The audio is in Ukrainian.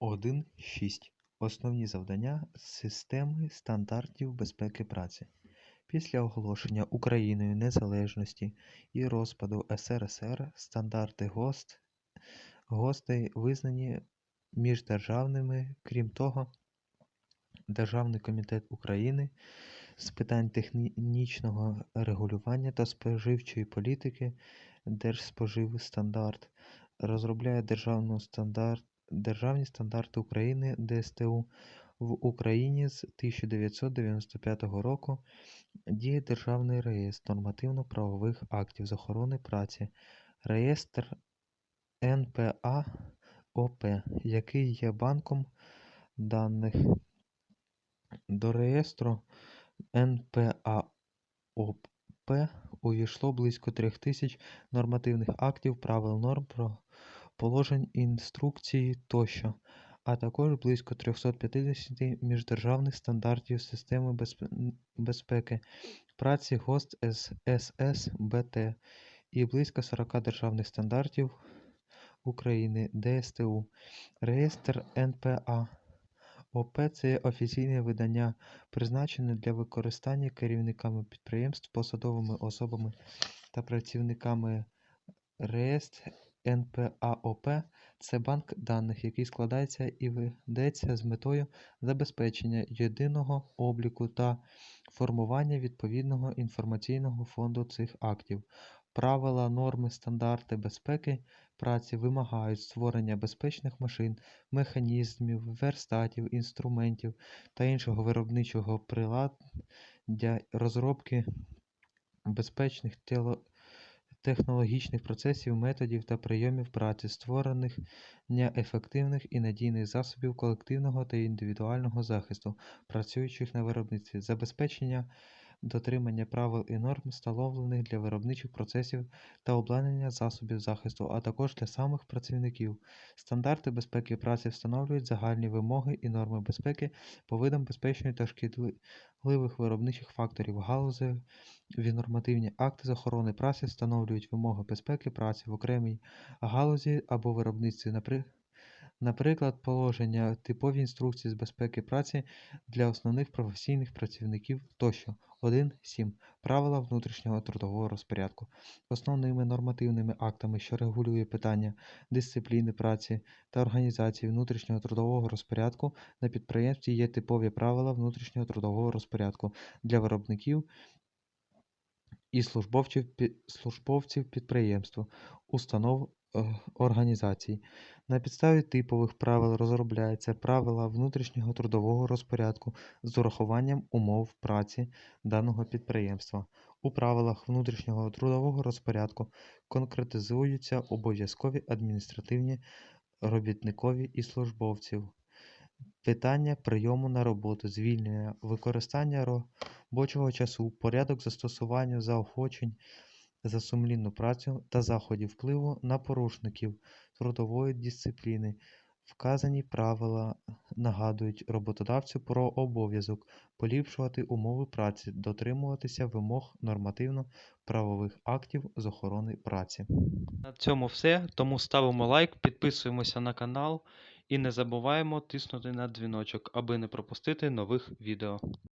1.6. Основні завдання системи стандартів безпеки праці. Після оголошення Україною незалежності і розпаду СРСР стандарти ГОСТ ГОСТи визнані міждержавними. Крім того, Державний комітет України з питань технічного регулювання та споживчої політики Держспоживстандарт розробляє державну стандарт, державні стандарти України ДСТУ. В Україні з 1995 року діє Державний реєстр нормативно-правових актів з охорони праці, реєстр НПА ОП, який є банком даних. До реєстру НПАОП увійшло близько трьох тисяч нормативних актів, правил норм, про положень, інструкцій тощо, а також близько 350 міждержавних стандартів системи безпе- безпеки праці ГОСТ СС БТ і близько 40 державних стандартів України ДСТУ. Реєстр НПА ОП це офіційне видання, призначене для використання керівниками підприємств, посадовими особами та працівниками. Реєстр НПАОП – це банк даних, який складається і ведеться з метою забезпечення єдиного обліку та формування відповідного інформаційного фонду цих актів. Правила, норми, стандарти безпеки праці вимагають створення безпечних машин, механізмів, верстатів, інструментів та іншого виробничого приладдя, розробки безпечних тело- технологічних процесів, методів та прийомів праці, створення ефективних і надійних засобів колективного та індивідуального захисту працюючих на виробництві, забезпечення дотримання правил і норм, встановлених для виробничих процесів та обладнання засобів захисту, а також для самих працівників. Стандарти безпеки праці встановлюють загальні вимоги і норми безпеки по видам безпечної та шкідливих виробничих факторів, галузеві нормативні акти з охорони праці встановлюють вимоги безпеки праці в окремій галузі або виробництві, напри- наприклад, положення, типові інструкції з безпеки праці для основних професійних працівників тощо. 1.7. Правила внутрішнього трудового розпорядку. Основними нормативними актами, що регулює питання дисципліни праці та організації внутрішнього трудового розпорядку на підприємстві є типові правила внутрішнього трудового розпорядку для виробників і службовців пі- службовців підприємства, установ е, організацій. На підставі типових правил розробляються правила внутрішнього трудового розпорядку з урахуванням умов праці даного підприємства. У правилах внутрішнього трудового розпорядку конкретизуються обов'язкові адміністративні робітникові і службовців. Питання прийому на роботу, звільнення, використання робочого часу, порядок застосування заохочень за сумлінну працю та заходів впливу на порушників трудової дисципліни. Вказані правила нагадують роботодавцю про обов'язок поліпшувати умови праці, дотримуватися вимог нормативно-правових актів з охорони праці. На цьому все. Тому ставимо лайк, підписуємося на канал і не забуваємо тиснути на дзвіночок, аби не пропустити нових відео.